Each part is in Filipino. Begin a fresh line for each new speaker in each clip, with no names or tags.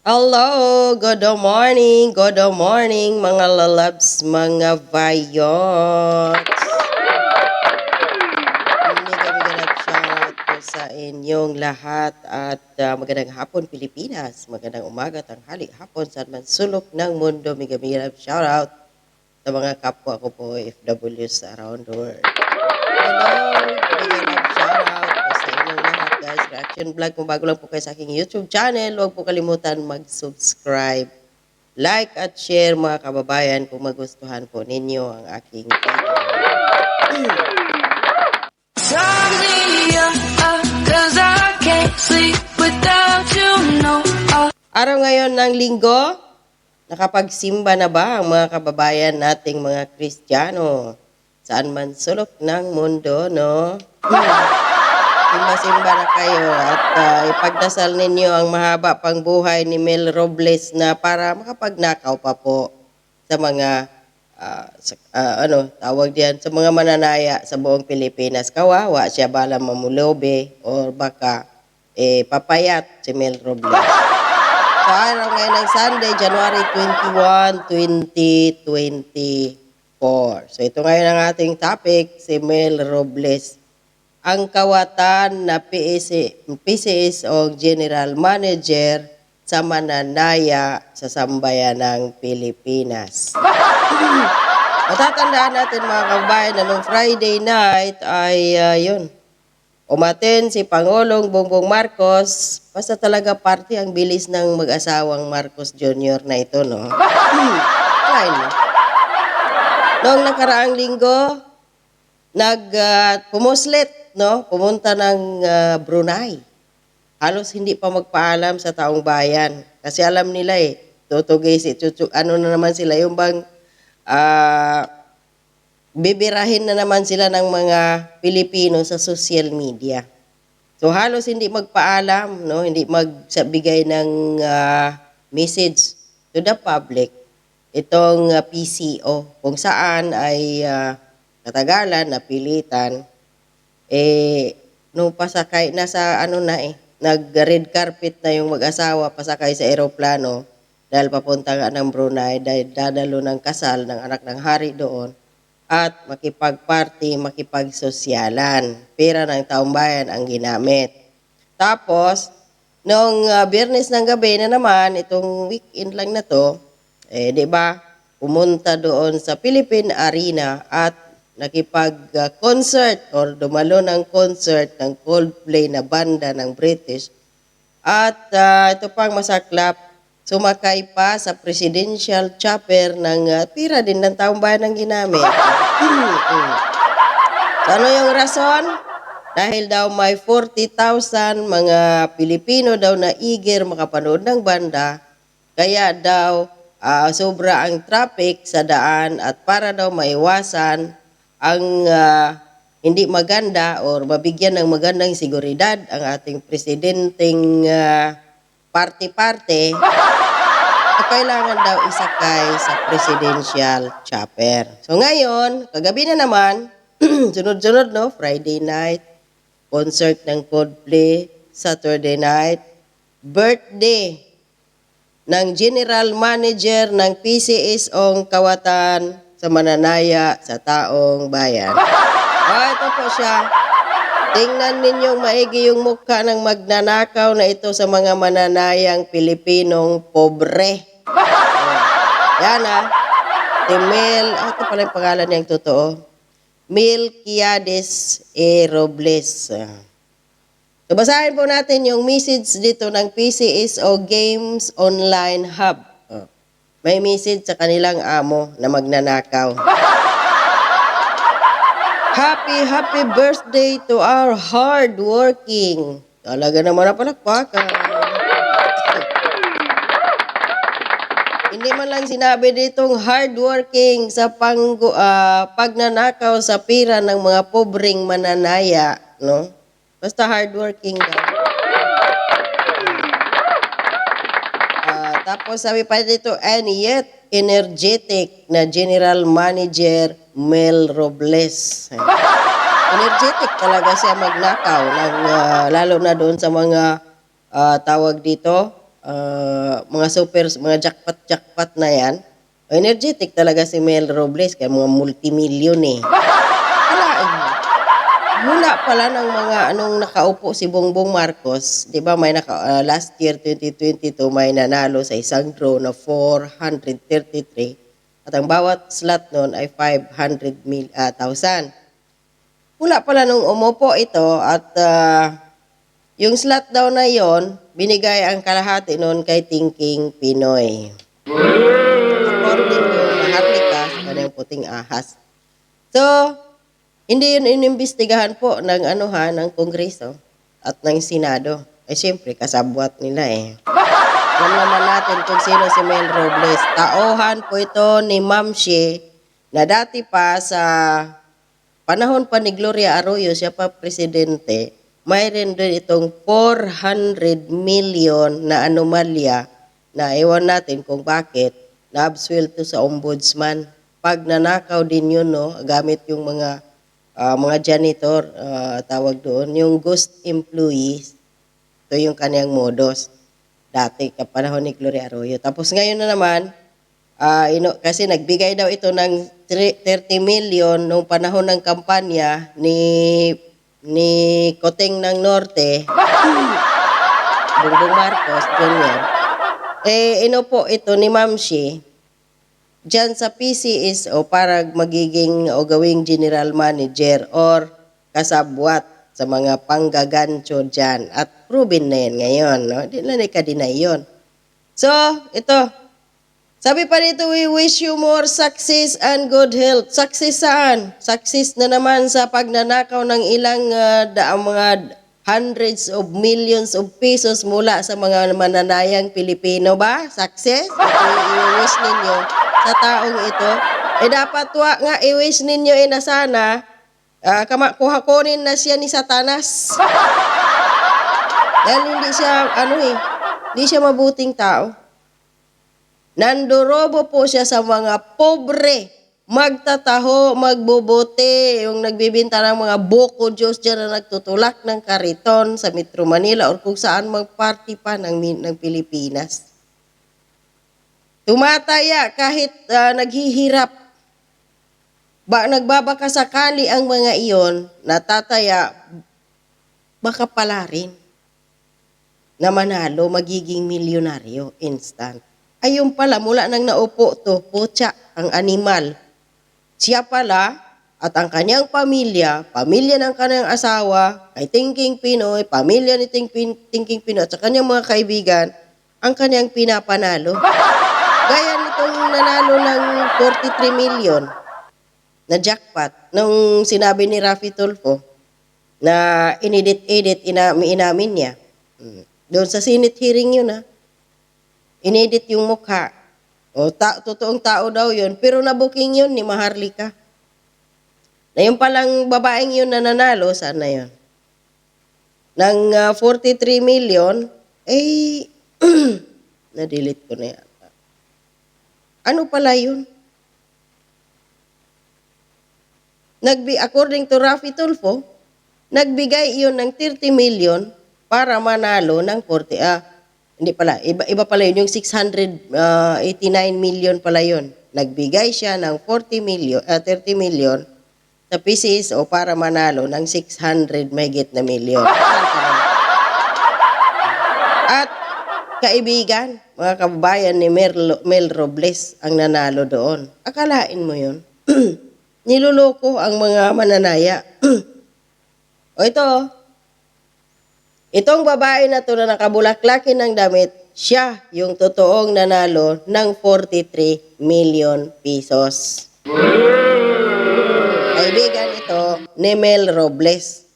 Hello, good morning, good morning mga lalabs, mga. Mega mega love shoutout po sa inyong lahat at ah, magandang hapon Pilipinas, magandang umaga, tanghali, hapon, saan man sulok ng mundo. Mega mega love shoutout sa mga kapwa ko po FWs around the world. Hello, guys. Reaction vlog, kung bago lang po kayo sa aking YouTube channel, huwag po kalimutan mag-subscribe, like at share mga kababayan kung magustuhan po ninyo ang aking video. Araw ngayon ng linggo, nakapagsimba na ba ang mga kababayan nating mga Kristiyano? Saan man sulok ng mundo, no? Simba-simba na kayo at ah, ipagdasal ninyo ang mahaba pang buhay ni Mel Robles na para makapagnakaw pa po sa mga ah, sa- ah, ano tawag diyan sa mga mananaya sa buong Pilipinas. Kawawa siya bala mamulobe or baka eh, papayat si Mel Robles. So, araw ngayon ng Sunday, January 21, 2024. So, ito ngayon ang ating topic, si Mel Robles. Ang kawatan na PSC, PCS o General Manager sa Mananaya sa Sambayan ng Pilipinas. Matatandaan natin mga kabayan na nung Friday night ay ah, yun, umaten si Pangulong Bongbong Marcos. Basta talaga party ang bilis ng mag-asawang Marcos Jr. na ito, no? Ayun, no? Noong nakaraang linggo, nag ah, no? Pumunta ng ah, Brunei. Halos hindi pa magpaalam sa taong bayan. Kasi alam nila eh, tutugay si Chuchu, ano na naman sila, yung bang ah, bibirahin na naman sila ng mga Pilipino sa social media. So halos hindi magpaalam, no? Hindi magbigay ng ah, message to the public itong ah, PCO kung saan ay ah, katagalan, napilitan eh nung pasakay nasa ano na eh nag red carpet na yung mag-asawa pasakay sa eroplano dahil papunta nga ng Brunei dahil dadalo ng kasal ng anak ng hari doon at makipag-party, makipagsosyalan. Pera ng taong bayan ang ginamit. Tapos, nung uh, biyernes ng gabi na naman, itong weekend lang na to, eh, di ba, pumunta doon sa Philippine Arena at nakipag-concert or dumalo ng concert ng Coldplay na banda ng British. At ah, ito pang masaklap, sumakay pa sa presidential chopper ng uh, pira din ng taong bayan ang ginamit. So, ano yung rason? Dahil daw may 40,000 mga Pilipino daw na eager makapanood ng banda, kaya daw ah, sobra ang traffic sa daan at para daw maiwasan ang ah, hindi maganda or mabigyan ng magandang seguridad ang ating presidenteng ah, party-party, kailangan daw isakay sa presidential chopper. So ngayon, kagabi na naman, sunod-sunod no, Friday night, concert ng Coldplay, Saturday night, birthday ng General Manager ng PCSO Kawatan sa Mananaya sa Taong Bayan. Ah, ito po siya. Tingnan ninyong maigi yung mukha ng magnanakaw na ito sa mga mananayang Pilipinong pobre. Oh. Yan ah. Si Mel, ah, ito pala yung pangalan niyang totoo. Milquiades E. Robles. So basahin po natin yung message dito ng PCSO Games Online Hub. May message sa kanilang amo na magnanakaw. Happy, happy birthday to our hard-working. Talaga naman na palakpakan. Hindi man lang sinabi ditong hardworking sa panggo, ah, pagnanakaw sa pira ng mga pobreng mananaya, no? Basta hardworking daw. Ah, tapos sabi pa dito, and yet energetic na General Manager Mel Robles. energetic talaga siya magnakaw, ng, ah, lalo na doon sa mga ah, tawag dito, ah, mga super, mga jackpot-jackpot na yan. Energetic talaga si Mel Robles, kaya mga multimillion eh. Mula pala ng mga anong nakaupo si Bongbong Marcos, 'di ba may naka, ah, last year 2022 may nanalo sa isang draw na 433 at ang bawat slot noon ay 500 mil, ah, thousand. Mula pala nung umupo ito at ah, yung slot daw na yon binigay ang kalahati noon kay Thinking Pinoy. According to Maharlika, kanyang puting ahas. So, hindi yun inimbestigahan po ng ano ha, ng Kongreso at ng Senado. Eh siyempre, kasabwat nila eh. Alam naman natin kung sino si Mel Robles. Tauhan po ito ni Ma'am Shea na dati pa sa panahon pa ni Gloria Arroyo, siya pa presidente, mayroon din itong 400 million na anomalya na ewan natin kung bakit na-absuelto sa ombudsman. Pag nanakaw din yun, no, gamit yung mga ah, mga janitor, ah, tawag doon, yung ghost employees, ito yung kanyang modus. Dati, kapanahon ni Gloria Arroyo. Tapos ngayon na naman, ah, ino, kasi nagbigay daw ito ng tre- 30 million nung panahon ng kampanya ni ni Koteng ng Norte, Bongbong Marcos Jr. Eh, ino po ito ni Ma'am Shi, dyan sa PCSO para magiging o gawing general manager or kasabwat sa mga panggagancho dyan. At proven na yan ngayon. No? Di na ka-deny yun. So, ito. Sabi pa dito, we wish you more success and good health. Success saan? Success na naman sa pagnanakaw ng ilang ah, da, mga hundreds of millions of pesos mula sa mga mananayang Pilipino ba? Success? I-wish ninyo sa taong ito. Eh dapat wa nga i-wish ninyo eh na sana ah, kama, kuhakunin na siya ni Satanas. Dahil hindi siya, ano eh, hindi siya mabuting tao. Nandorobo po siya sa mga pobre, magtataho, magbobote, yung nagbibinta ng mga boko Diyos dyan na nagtutulak ng kariton sa Metro Manila or kung saan magparty pa ng, ng Pilipinas. Tumataya kahit ah, naghihirap. Ba, nagbabaka sakali ang mga iyon, natataya, baka pala rin na manalo, magiging milyonaryo instant. Ayun pala, mula nang naupo to, putya, ang animal. Siya pala at ang kanyang pamilya, pamilya ng kanyang asawa, ay Thinking Pinoy, pamilya ni Thinking Pinoy at sa kanyang mga kaibigan, ang kanyang pinapanalo. Gaya nitong nanalo ng 43 million na jackpot nung sinabi ni Rafi Tulfo na inedit-edit, inami, inamin niya. Mm. Doon sa Senate hearing yun ha. Inedit yung mukha. O, ta- totoong tao daw yun. Pero nabuking yun ni Maharlika. Na yung palang babaeng yun na nanalo, saan na yun? Ng ah, 43 million, eh, na-delete ko na yata. Ano pala yun? Nagbi according to Rafi Tulfo, nagbigay iyon ng 30 million para manalo ng 40 ah hindi pala iba iba pala yun yung 689 million pala yun. Nagbigay siya ng 40 million ah, 30 million sa PCSO para manalo ng 600 megit na million. At kaibigan, mga kababayan ni Mel, Mel Robles ang nanalo doon. Akalain mo yun? Niluloko ang mga mananaya. o ito, itong babae na to na nakabulaklakin ng damit, siya yung totoong nanalo ng 43 million pesos. Kaibigan ito ni Mel Robles.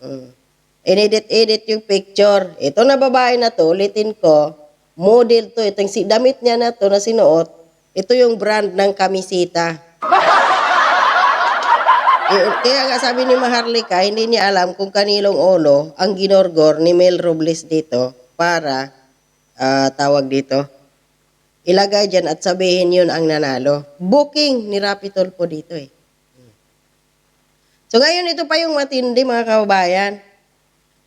Mm. Inedit-edit yung picture. Ito na babae na to, ulitin ko, model to. Itong si, damit niya na to na sinuot, ito yung brand ng kamisita. Eh, Kaya nga sabi ni Maharlika, hindi niya alam kung kanilong ulo ang ginorgor ni Mel Robles dito para ah, tawag dito. Ilagay dyan at sabihin yun ang nanalo. Booking ni Rapi Tulfo dito eh. So ngayon ito pa yung matindi mga kababayan.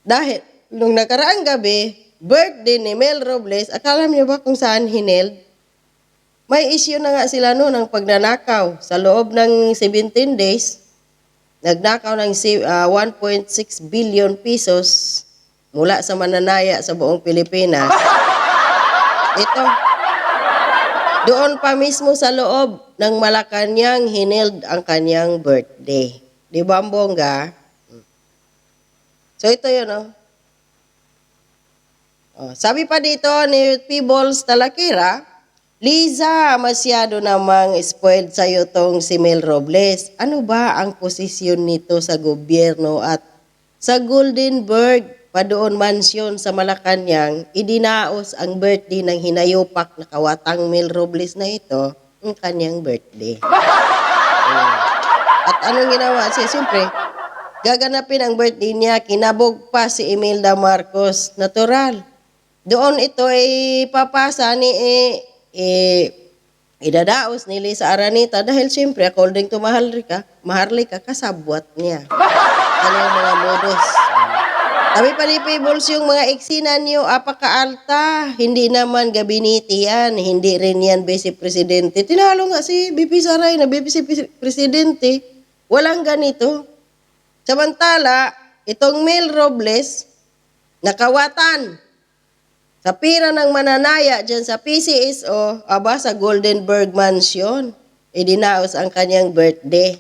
Dahil nung nakaraang gabi, birthday ni Mel Robles, akala niyo ba kung saan hineld? May issue na nga sila noon ng pagnanakaw. Sa loob ng 17 days, nagnakaw ng si- ah, 1.6 billion pesos mula sa mananaya sa buong Pilipinas. Ito, doon pa mismo sa loob ng Malacanang hineld ang kanyang birthday. Di ba bongga? So ito yun, oh. Oh, sabi pa dito ni Peebles Talakira, Liza, masyado namang spoiled sa'yo tong si Mel Robles. Ano ba ang posisyon nito sa gobyerno at sa Goldenberg, padoon mansyon sa Malacanang, idinaos ang birthday ng hinayupak na kawatang Mel Robles na ito, ang kanyang birthday. At anong ginawa siya? Siyempre, gaganapin ang birthday niya, kinabog pa si Imelda Marcos. Natural. Doon ito ay papasa ni eh, eh, idadaos ni Lisa Aranita dahil siyempre according to Maharlika, Maharlika kasabwat niya. Kanyang mga modus. Sabi pa ni Peebles, yung mga eksina niyo, apakaalta. Hindi naman gabinete yan. Hindi rin yan Vice Presidente. Tinalo nga si BP Saray na Vice Presidente. Walang ganito. Samantala, itong Mel Robles, nakawatan sa pira ng mananaya dyan sa PCSO, aba sa Goldenberg Mansion, idinaos ang kanyang birthday.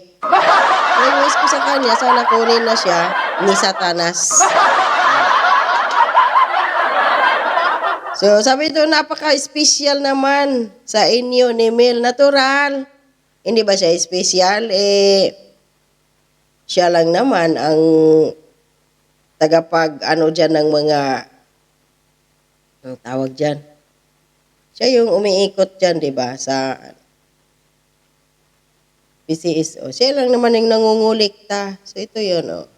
Request ko sa kanya, sana kunin na siya ni Satanas. So, sabi ito, napaka-special naman sa inyo ni Mel. Natural. Hindi ba siya special? Eh, siya lang naman ang tagapag ano dyan ng mga ang tawag dyan. Siya yung umiikot dyan, di ba, sa PCSO. Siya lang naman yung nangungulikta. So, ito yun, oh.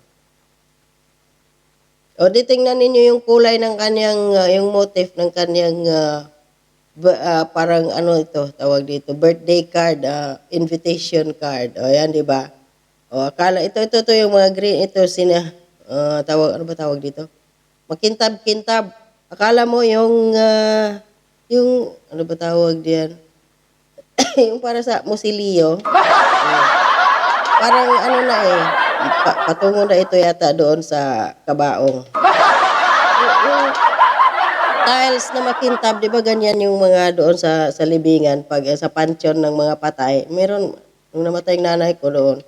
O, di tingnan ninyo yung kulay ng kanyang, uh, yung motif ng kanyang, uh, ba- ah, parang ano ito, tawag dito, birthday card, ah, invitation card. O, yan, di ba? O, akala, ito, ito, ito, yung mga green, ito, sina, ah, tawag, ano ba tawag dito? Makintab-kintab. Akala mo yung, ah, yung, ano ba tawag diyan? yung para sa musilio. Parang ano na eh, pa- patungo na ito yata doon sa kabaong. Yung tiles na makintab, di ba ganyan yung mga doon sa, sa libingan, pag eh, sa pansyon ng mga patay. Meron, nung namatay yung nanay ko doon,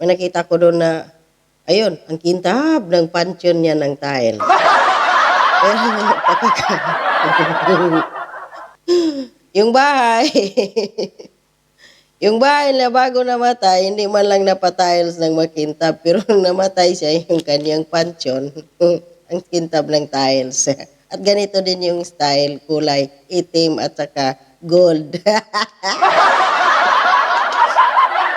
may nakita ko doon na, ayun, ang kintab ng pansyon niya ng tile. Yung bahay, yung bahay na bago namatay, hindi man lang napatiles ng makintab, pero nung namatay siya, yung kanyang pansyon, ang kintab ng tiles. At ganito din yung style, kulay, itim at saka gold.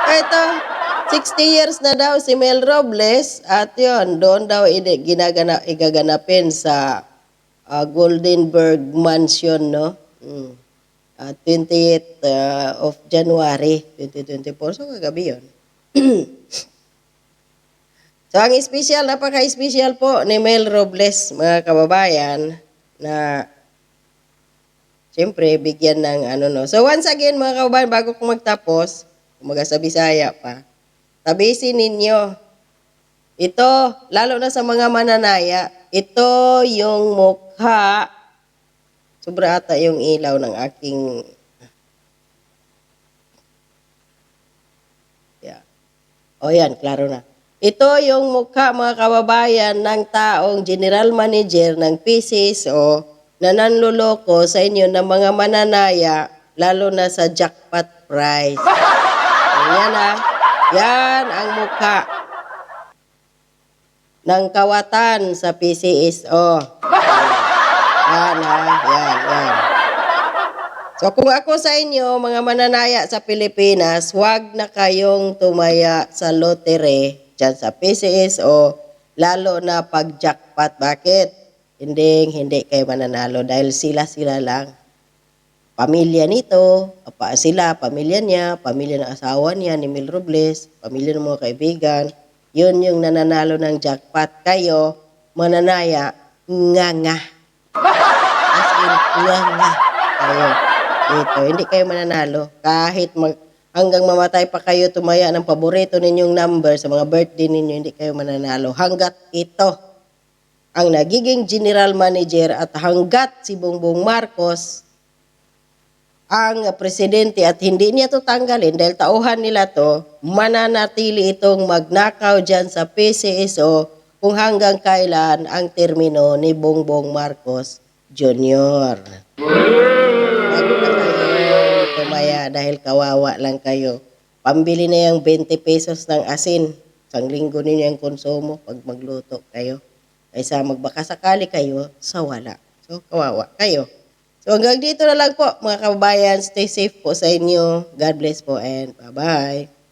Ito, 60 years na daw si Mel Robles at yon doon daw ginagana, igaganapin sa ah, Goldenberg Mansion, no? Mm. Ah, 28th ah, of January 2024. So, kagabi yun. so, ang special, napaka-special po ni Mel Robles, mga kababayan, na Siyempre, bigyan ng ano no. So once again mga kababayan, bago ko magtapos, kumaga sa Bisaya pa, tabisin ninyo. Ito, lalo na sa mga mananaya, ito yung mukha. Sobra ata yung ilaw ng aking... Yeah. O yan, klaro na. Ito yung mukha mga kababayan ng taong general manager ng PCSO na nanluloko sa inyo ng mga mananaya, lalo na sa jackpot prize. Yan ah. Yan ang mukha ng kawatan sa PCSO. Yan ah. Yan, yan. So kung ako sa inyo, mga mananaya sa Pilipinas, huwag na kayong tumaya sa lotere dyan sa PCSO, lalo na pag jackpot. Bakit? Hindi, hindi kayo mananalo dahil sila-sila lang. Pamilya nito, pa sila, pamilya niya, pamilya ng asawa niya ni Mil Robles, pamilya ng mga kaibigan, yun yung nananalo ng jackpot. Kayo, mananaya, nga nga. Yan nga. Kayo. Dito, hindi kayo mananalo. Kahit mag, hanggang mamatay pa kayo tumaya ng paborito ninyong number sa mga birthday ninyo, hindi kayo mananalo. Hanggat ito ang nagiging general manager at hanggat si Bongbong Marcos ang presidente at hindi niya to tanggalin dahil tauhan nila to, mananatili itong magnakaw dyan sa PCSO kung hanggang kailan ang termino ni Bongbong Marcos Jr. Kayo tumaya dahil kawawa lang kayo. Pambili na yung 20 pesos ng asin. Isang linggo ninyo yung konsumo pag magluto kayo. Kaysa magbaka sakali kayo sa wala. So, kawawa kayo. So, hanggang dito na lang po, mga kababayan. Stay safe po sa inyo. God bless po and bye-bye.